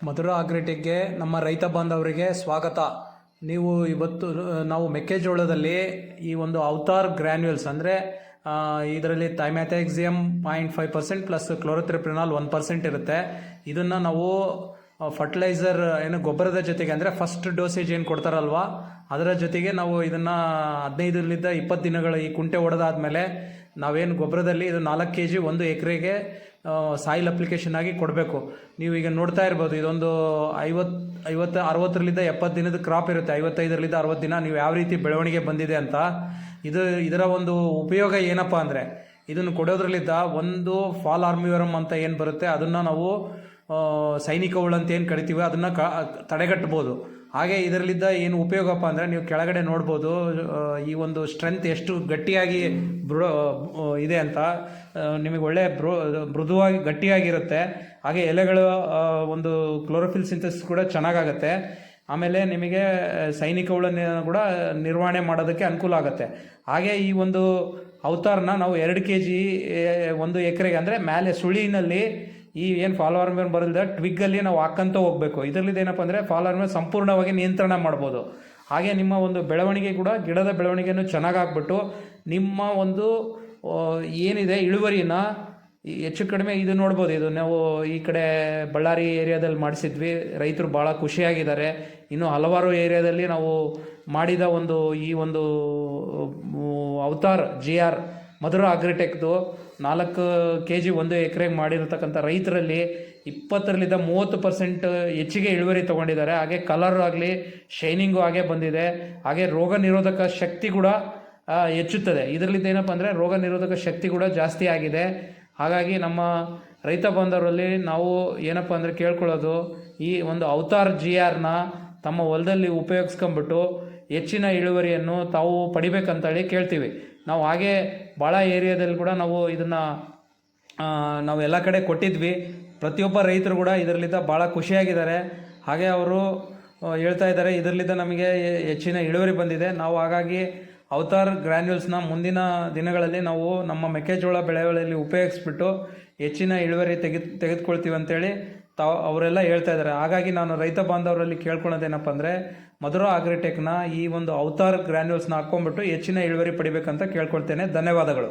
ಮಧುರ ಅಗ್ರಿಟೆಕ್ಗೆ ನಮ್ಮ ರೈತ ಬಾಂಧವರಿಗೆ ಸ್ವಾಗತ. ನೀವು ಇವತ್ತು, ನಾವು ಮೆಕ್ಕೆಜೋಳದಲ್ಲಿ ಈ ಒಂದು ಅವತಾರ್ ಗ್ರ್ಯಾನ್ಯೂಲ್ಸ್ ಅಂದರೆ ಇದರಲ್ಲಿ thiamethoxam point five percent plus ಕ್ಲೋರೋಥ್ರಿಪ್ರಿನಾಲ್ one percent ಇರುತ್ತೆ. ಇದನ್ನು ನಾವು ಫರ್ಟಿಲೈಸರ್ ಏನು ಗೊಬ್ಬರದ ಜೊತೆಗೆ ಅಂದರೆ ಫಸ್ಟ್ ಡೋಸೇಜ್ ಏನು ಕೊಡ್ತಾರಲ್ವ, ಅದರ ಜೊತೆಗೆ ನಾವು ಇದನ್ನು ಹದಿನೈದರಿಂದ ಇಪ್ಪತ್ತು ದಿನಗಳ ಈ ಕುಂಟೆ ಹೊಡೆದಾದ್ಮೇಲೆ ನಾವೇನು ಗೊಬ್ಬರದಲ್ಲಿ ಇದು ನಾಲ್ಕು ಕೆ ಜಿ ಒಂದು ಎಕರೆಗೆ ಸಾಯಿಲ್ ಅಪ್ಲಿಕೇಶನ್ ಆಗಿ ಕೊಡಬೇಕು. ನೀವು ಈಗ ನೋಡ್ತಾ ಇರ್ಬೋದು, ಇದೊಂದು ಐವತ್ತು ಐವತ್ತು, ಅರವತ್ತರಲ್ಲಿದ್ದ ಎಪ್ಪತ್ತು ದಿನದ ಕ್ರಾಪ್ ಇರುತ್ತೆ. ಐವತ್ತೈದರಲ್ಲಿದ್ದ ಅರವತ್ತು ದಿನ ನೀವು ಯಾವ ರೀತಿ ಬೆಳವಣಿಗೆ ಬಂದಿದೆ ಅಂತ. ಇದು, ಇದರ ಒಂದು ಉಪಯೋಗ ಏನಪ್ಪ ಅಂದರೆ, ಇದನ್ನು ಕೊಡೋದ್ರಲ್ಲಿದ್ದ ಒಂದು ಫಾಲ್ ಆರ್ಮಿವರಮ್ ಅಂತ ಏನು ಬರುತ್ತೆ, ಅದನ್ನು ನಾವು ಸೈನಿಕ ಹುಳು ಅಂತ ಏನು ಕರಿತೀವಿ, ಅದನ್ನು ಕ, ತಡೆಗಟ್ಬೋದು. ಹಾಗೆ ಇದರಲ್ಲಿದ್ದ ಏನು ಉಪಯೋಗಪ್ಪ ಅಂದರೆ ನೀವು ಕೆಳಗಡೆ ನೋಡ್ಬೋದು ಈ ಒಂದು ಸ್ಟ್ರೆಂತ್ ಎಷ್ಟು ಗಟ್ಟಿಯಾಗಿ ಬೃ ಇದೆ ಅಂತ ನಿಮಗೆ ಒಳ್ಳೆ ಮೃದುವಾಗಿ ಗಟ್ಟಿಯಾಗಿರುತ್ತೆ. ಹಾಗೆ ಎಲೆಗಳು ಒಂದು ಕ್ಲೋರೋಫಿಲ್ ಸಿಂಥಸಿಸ್ ಕೂಡ ಚೆನ್ನಾಗಾಗತ್ತೆ. ಆಮೇಲೆ ನಿಮಗೆ ಸೈನಿಕ ಹುಳನ್ನ ಕೂಡ ನಿರ್ವಹಣೆ ಮಾಡೋದಕ್ಕೆ ಅನುಕೂಲ ಆಗುತ್ತೆ. ಹಾಗೆ ಈ ಒಂದು ಅವತಾರನ ನಾವು ಎರಡು ಕೆ ಜಿ ಒಂದು ಎಕರೆಗೆ ಅಂದರೆ ಮೇಲೆ ಸುಳಿನಲ್ಲಿ ಈ ಏನು ಫಾಲೋವರ್ ಮೇಲೆ ಬರಲ್ದ ಟ್ವಿಗ್ಗಲ್ಲಿ ನಾವು ಹಾಕಂತ ಹೋಗಬೇಕು. ಇದರಲ್ಲಿ ಏನಪ್ಪ ಅಂದರೆ ಫಾಲೋವರ್ ಮೇಲೆ ಸಂಪೂರ್ಣವಾಗಿ ನಿಯಂತ್ರಣ ಮಾಡ್ಬೋದು. ಹಾಗೆ ನಿಮ್ಮ ಒಂದು ಬೆಳವಣಿಗೆ ಕೂಡ ಗಿಡದ ಬೆಳವಣಿಗೆಯನ್ನು ಚೆನ್ನಾಗಾಗ್ಬಿಟ್ಟು ನಿಮ್ಮ ಒಂದು ಏನಿದೆ ಇಳುವರಿನ ಹೆಚ್ಚು ಕಡಿಮೆ ಇದು ನೋಡ್ಬೋದು. ಇದು ನಾವು ಈ ಕಡೆ ಬಳ್ಳಾರಿ ಏರಿಯಾದಲ್ಲಿ ಮಾಡಿಸಿದ್ವಿ. ರೈತರು ಭಾಳ ಖುಷಿಯಾಗಿದ್ದಾರೆ. ಇನ್ನು ಹಲವಾರು ಏರಿಯಾದಲ್ಲಿ ನಾವು ಮಾಡಿದ ಒಂದು ಈ ಒಂದು ಅವತಾರ್, ಜಿ ಆರ್ ಮಧುರ ಅಗ್ರಿಟೆಕ್ದು ನಾಲ್ಕು ಕೆ ಜಿ ಒಂದು ಎಕರೆಗೆ ಮಾಡಿರತಕ್ಕಂಥ ರೈತರಲ್ಲಿ ಇಪ್ಪತ್ತರಲ್ಲಿದ್ದ ಮೂವತ್ತು ಪರ್ಸೆಂಟ್ ಹೆಚ್ಚಿಗೆ ಇಳುವರಿ ತೊಗೊಂಡಿದ್ದಾರೆ. ಹಾಗೆ ಕಲರ್ ಆಗಲಿ ಶೈನಿಂಗು ಹಾಗೆ ಬಂದಿದೆ. ಹಾಗೆ ರೋಗ ನಿರೋಧಕ ಶಕ್ತಿ ಕೂಡ ಹೆಚ್ಚುತ್ತದೆ. ಇದರಲ್ಲಿದ್ದ ಏನಪ್ಪ ಅಂದರೆ ರೋಗ ನಿರೋಧಕ ಶಕ್ತಿ ಕೂಡ ಜಾಸ್ತಿ ಆಗಿದೆ. ಹಾಗಾಗಿ ನಮ್ಮ ರೈತ ಬಾಂಧವರಲ್ಲಿ ನಾವು ಏನಪ್ಪ ಅಂದರೆ ಕೇಳ್ಕೊಳ್ಳೋದು, ಈ ಒಂದು ಅವತಾರ್ ಜಿ ಆರ್ನ ತಮ್ಮ ಹೊಲದಲ್ಲಿ ಉಪಯೋಗಿಸ್ಕೊಂಬಿಟ್ಟು ಹೆಚ್ಚಿನ ಇಳುವರಿಯನ್ನು ತಾವು ಪಡಿಬೇಕಂತೇಳಿ ಕೇಳ್ತೀವಿ. ನಾವು ಹಾಗೆ ಭಾಳ ಏರಿಯಾದಲ್ಲಿ ಕೂಡ ನಾವು ಇದನ್ನು ನಾವು ಎಲ್ಲ ಕಡೆ ಕೊಟ್ಟಿದ್ವಿ. ಪ್ರತಿಯೊಬ್ಬ ರೈತರು ಕೂಡ ಇದರಲ್ಲಿದ್ದ ಭಾಳ ಖುಷಿಯಾಗಿದ್ದಾರೆ. ಹಾಗೆ ಅವರು ಹೇಳ್ತಾ ಇದ್ದಾರೆ, ಇದರಲ್ಲಿದ್ದ ನಮಗೆ ಹೆಚ್ಚಿನ ಇಳುವರಿ ಬಂದಿದೆ. ನಾವು ಹಾಗಾಗಿ ಅವತಾರ್ ಗ್ರ್ಯಾನ್ಯೂಲ್ಸ್ನ ಮುಂದಿನ ದಿನಗಳಲ್ಲಿ ನಾವು ನಮ್ಮ ಮೆಕ್ಕೆಜೋಳ ಬೆಳೆಗಳಲ್ಲಿ ಉಪಯೋಗಿಸ್ಬಿಟ್ಟು ಹೆಚ್ಚಿನ ಇಳುವರಿ ತೆಗೆದು ತೆಗೆದುಕೊಳ್ತೀವಿ ಅಂತೇಳಿ ತಾವು ಅವರೆಲ್ಲ ಹೇಳ್ತಾ ಇದ್ದಾರೆ. ಹಾಗಾಗಿ ನಾನು ರೈತ ಬಾಂಧವರಲ್ಲಿ ಕೇಳ್ಕೊಳೋದೇನಪ್ಪ ಅಂದರೆ, ಮಧುರ ಆಗ್ರಿಟೆಕ್ನ ಈ ಒಂದು ಅವತಾರ್ ಗ್ರ್ಯಾನ್ಯೂಲ್ಸ್ನ ಹಾಕ್ಕೊಂಡ್ಬಿಟ್ಟು ಹೆಚ್ಚಿನ ಇಳುವರಿ ಪಡಿಬೇಕಂತ ಕೇಳ್ಕೊಳ್ತೇನೆ. ಧನ್ಯವಾದಗಳು.